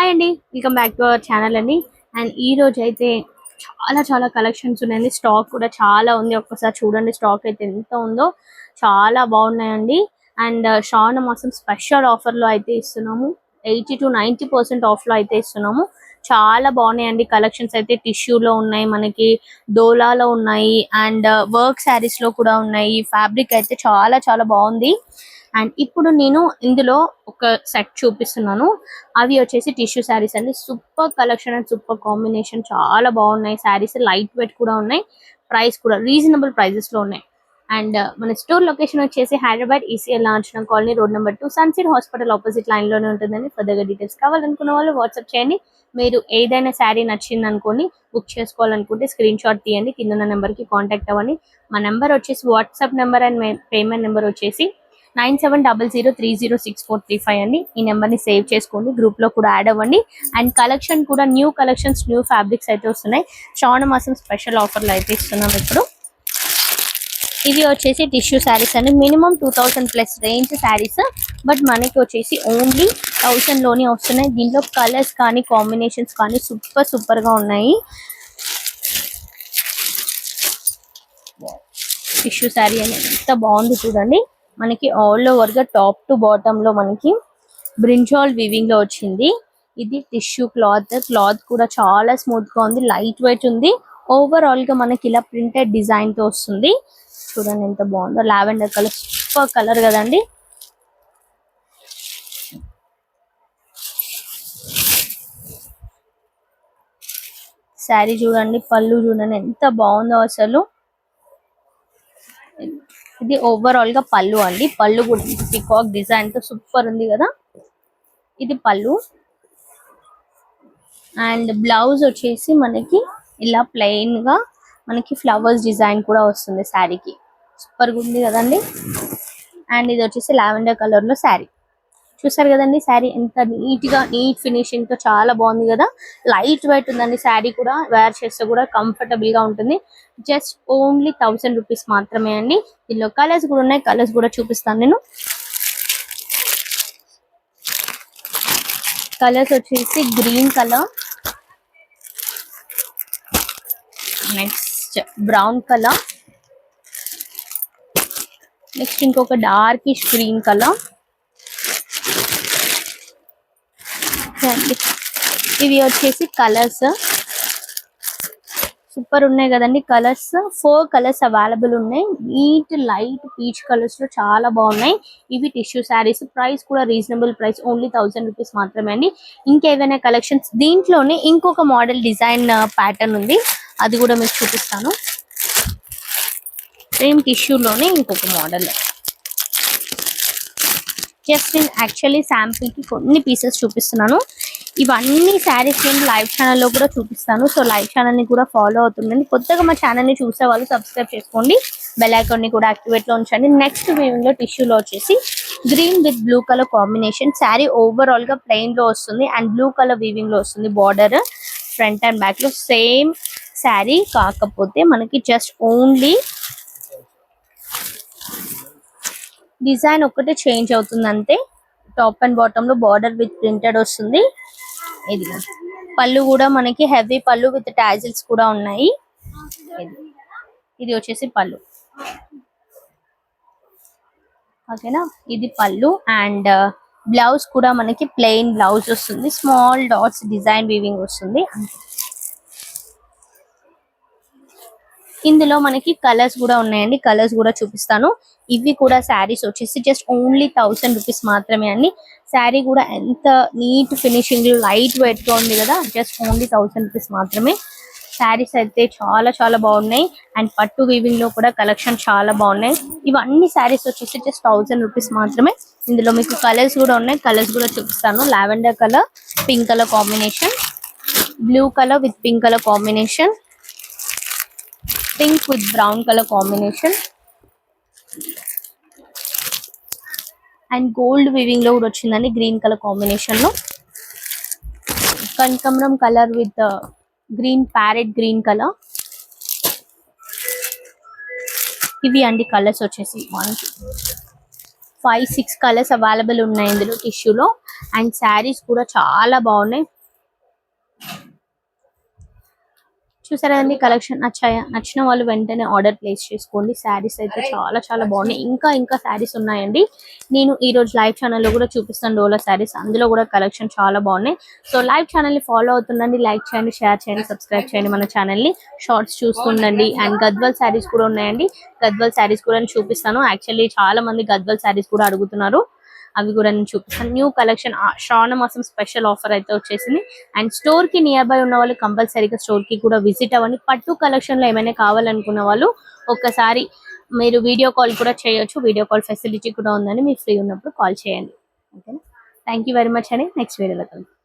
Hi అండి welcome back to our channel అండి and ఈ రోజు అయితే చాలా చాలా కలెక్షన్స్ ఉన్నాయండి. స్టాక్ కూడా చాలా ఉంది. ఒక్కసారి చూడండి స్టాక్ అయితే ఎంత ఉందో. చాలా బాగున్నాయండి అండ్ శ్రావణ uh, మాసం స్పెషల్ ఆఫర్లో అయితే ఇస్తున్నాము. ఎయిటీ టు నైన్టీ పర్సెంట్ ఆఫ్లో అయితే ఇస్తున్నాము. చాలా బాగున్నాయండి. కలెక్షన్స్ అయితే టిష్యూ లో ఉన్నాయి మనకి డోలాలో ఉన్నాయి అండ్ uh, వర్క్ శారీస్లో కూడా ఉన్నాయి. ఫ్యాబ్రిక్ అయితే చాలా చాలా బాగుంది. అండ్ ఇప్పుడు నేను ఇందులో ఒక సెట్ చూపిస్తున్నాను. అవి వచ్చేసి టిష్యూ శారీస్ అండి. Super collection and super combination. చాలా బాగున్నాయి. శారీస్ లైట్ వెయిట్ కూడా ఉన్నాయి. ప్రైస్ కూడా రీజనబుల్ ప్రైజెస్లో ఉన్నాయి. అండ్ మన స్టోర్ లొకేషన్ వచ్చేసి హైదరాబాద్ ఈసీఎల్ లాంఛనం కాలనీ రోడ్ నెంబర్ టూ సన్సీర్ హాస్పిటల్ ఆపోజిట్ లైన్లోనే ఉంటుందండి. ఫర్దర్గా డీటెయిల్స్ కావాలనుకున్న వాళ్ళు వాట్సాప్ చేయండి. మీరు ఏదైనా శారీ నచ్చింది అనుకోని బుక్ చేసుకోవాలనుకుంటే స్క్రీన్ షాట్ తీయండి. కింద ఉన్న నెంబర్కి కాంటాక్ట్ అవ్వండి. మా నెంబర్ వచ్చేసి WhatsApp number and payment number వచ్చేసి nine seven double zero three zero six four three five అండి. ఈ నెంబర్ని సేవ్ చేసుకోండి. గ్రూప్లో కూడా యాడ్ అవ్వండి. అండ్ కలెక్షన్ కూడా న్యూ కలెక్షన్స్ న్యూ ఫ్యాబ్రిక్స్ అయితే వస్తున్నాయి. శ్రావణ మాసం స్పెషల్ ఆఫర్లు అయితే ఇస్తున్నాం ఇప్పుడు. ఇవి వచ్చేసి టిష్యూ శారీస్ అండి. Minimum two thousand plus range saris but మనకి వచ్చేసి ఓన్లీ థౌసండ్లోనే వస్తున్నాయి. దీంట్లో కలర్స్ కానీ కాంబినేషన్స్ కానీ సూపర్ సూపర్గా ఉన్నాయి. టిష్యూ శారీ అనేది ఎంత బాగుంది చూడండి. మనకి ఆల్ ఓవర్గా టాప్ టు బాటమ్లో మనకి బ్రింజాల్ వివింగ్లో వచ్చింది. ఇది టిష్యూ క్లాత్ క్లాత్ కూడా చాలా స్మూత్గా ఉంది. లైట్ వెయిట్ ఉంది. ఓవరాల్గా మనకి ఇలా ప్రింటెడ్ డిజైన్తో వస్తుంది. చూడండి ఎంత బాగుందో. లావెండర్ కలర్ సూపర్ కలర్ కదండి. శారీ చూడండి పళ్ళు చూడండి ఎంత బాగుందో అసలు. ఇది ఓవరాల్గా పళ్ళు అండి. పళ్ళు కూడా పికాక్ డిజైన్తో సూపర్ ఉంది కదా. ఇది పళ్ళు. అండ్ బ్లౌజ్ వచ్చేసి మనకి ఇలా ప్లెయిన్గా మనకి ఫ్లవర్స్ డిజైన్ కూడా వస్తుంది శారీకి. సూపర్గా ఉంది కదండి. అండ్ ఇది వచ్చేసి లావెండర్ కలర్లో శారీ. చూసారు కదండి శారీ ఎంత నీట్గా నీట్ ఫినిషింగ్తో చాలా బాగుంది కదా. లైట్ వెయిట్ ఉందండి శారీ కూడా. వేర్ చేస్తే కూడా కంఫర్టబుల్గా ఉంటుంది. జస్ట్ ఓన్లీ థౌసండ్ రూపీస్ మాత్రమే అండి. దీనిలో కలర్స్ కూడా ఉన్నాయి కలర్స్ కూడా చూపిస్తాను నేను. కలర్స్ వచ్చేసి green colour. Next brown colour. Next ఇంకొక డార్కిష్ గ్రీన్ కలర్. ఇవి వచ్చేసి కలర్స్. సూపర్ ఉన్నాయి కదండి కలర్స్. ఫోర్ కలర్స్ అవైలబుల్ ఉన్నాయి. నీట్ లైట్ పీచ్ కలర్స్లో చాలా బాగున్నాయి. ఇవి టిష్యూ శారీస్. ప్రైస్ కూడా reasonable price. Only thousand rupees మాత్రమే అండి. ఇంకేవైనా కలెక్షన్స్? దీంట్లోనే ఇంకొక మోడల్ డిజైన్ ప్యాటర్న్ ఉంది. అది కూడా మీకు చూపిస్తాను. సేమ్ టిష్యూలోనే ఇంకొక మోడల్ జస్ట్ నేను యాక్చువల్లీ శాంపుల్కి కొన్ని పీసెస్ చూపిస్తున్నాను. ఇవన్నీ శారీస్ నేను లైవ్ ఛానల్లో కూడా చూపిస్తాను. సో లైవ్ ఛానల్ని కూడా ఫాలో అవుతుండండి. కొత్తగా మా ఛానల్ని చూసే వాళ్ళు సబ్స్క్రైబ్ చేసుకోండి. బెల్ని కూడా యాక్టివేట్లో ఉంచండి. నెక్స్ట్ వీవింగ్లో టిష్యూలో వచ్చేసి green with blue colour combination sari ఓవరాల్గా గా లో వస్తుంది అండ్ బ్లూ కలర్ వీవింగ్లో వస్తుంది బార్డర్ ఫ్రంట్ అండ్ బ్యాక్లో. సేమ్ శారీ కాకపోతే మనకి జస్ట్ ఓన్లీ డిజైన్ ఒక్కటే చేంజ్ అవుతుంది అంతే. టాప్ అండ్ బాటమ్లో బార్డర్ విత్ ప్రింటెడ్ వస్తుంది. ఇది పళ్ళు కూడా మనకి హెవీ పళ్ళు విత్ టాజిల్స్ కూడా ఉన్నాయి. ఇది. ఇది వచ్చేసి పళ్ళు. ఓకేనా ఇది పళ్ళు అండ్ బ్లౌజ్ uh, కూడా మనకి ప్లెయిన్ బ్లౌజ్ వస్తుంది. స్మాల్ డాట్స్ డిజైన్ వీవింగ్ వస్తుంది. ఇందులో మనకి కలర్స్ కూడా ఉన్నాయండి. కలర్స్ కూడా చూపిస్తాను. ఇవి కూడా శారీస్ వచ్చేసి జస్ట్ ఓన్లీ థౌసండ్ రూపీస్ మాత్రమే అండి. శారీ కూడా ఎంత నీట్ ఫినిషింగ్ లైట్ వెయిట్గా ఉంది కదా జస్ట్ ఓన్లీ థౌసండ్ రూపీస్ మాత్రమే. శారీస్ అయితే చాలా చాలా బాగున్నాయి. అండ్ పట్టు వీవింగ్లో కూడా కలెక్షన్ చాలా బాగున్నాయి. ఇవన్నీ శారీస్ వచ్చేసి జస్ట్ థౌసండ్ రూపీస్ మాత్రమే. ఇందులో మీకు కలర్స్ కూడా ఉన్నాయి. కలర్స్ కూడా చూపిస్తాను. Lavender colour pink colour combination blue colour with pink colour combination. Pink with brown colour combination and gold వివింగ్లో కూడా వచ్చిందండి గ్రీన్ కలర్ కాంబినేషన్లో. కనకమరం colour with green parrot green colour ఇవి అండి కలర్స్ వచ్చేసి one five six colours available ఉన్నాయి ఇందులో టిష్యూలో and saris కూడా చాలా బాగున్నాయి. చూసారా అండి? కలెక్షన్ నచ్చాయా? నచ్చిన వాళ్ళు వెంటనే ఆర్డర్ ప్లేస్ చేసుకోండి. శారీస్ అయితే చాలా చాలా బాగున్నాయి. ఇంకా ఇంకా శారీస్ ఉన్నాయండి. నేను ఈ రోజు లైవ్ ఛానల్లో కూడా చూపిస్తాను డోలా శారీస్. అందులో కూడా కలెక్షన్ చాలా బాగున్నాయి. సో లైవ్ ఛానల్ని ఫాలో అవుతుండండి. లైక్ చేయండి షేర్ చేయండి సబ్స్క్రైబ్ చేయండి మన ఛానల్ని షార్ట్స్ చూస్తుండండి. అండ్ గద్వాల్ శారీస్ కూడా ఉన్నాయండి. గద్వాల్ శారీస్ కూడా చూపిస్తాను. యాక్చువల్లీ చాలా మంది గద్వాల్ శారీస్ కూడా అడుగుతున్నారు. అవి కూడా నేను చూపిస్తాను. న్యూ కలెక్షన్ శ్రావణ మాసం స్పెషల్ ఆఫర్ అయితే వచ్చేసింది. అండ్ స్టోర్కి నియర్ బై ఉన్న వాళ్ళు కంపల్సరీగా స్టోర్కి కూడా విజిట్ అవ్వండి. పట్టు కలెక్షన్లో ఏమైనా కావాలనుకున్న వాళ్ళు ఒక్కసారి మీరు వీడియో కాల్ కూడా చేయొచ్చు. వీడియో కాల్ ఫెసిలిటీ కూడా ఉందని మీరు ఫ్రీ ఉన్నప్పుడు కాల్ చేయండి. ఓకేనా థ్యాంక్ యూ వెరీ మచ్ అని నెక్స్ట్ వీడియోలో కలుగుతాం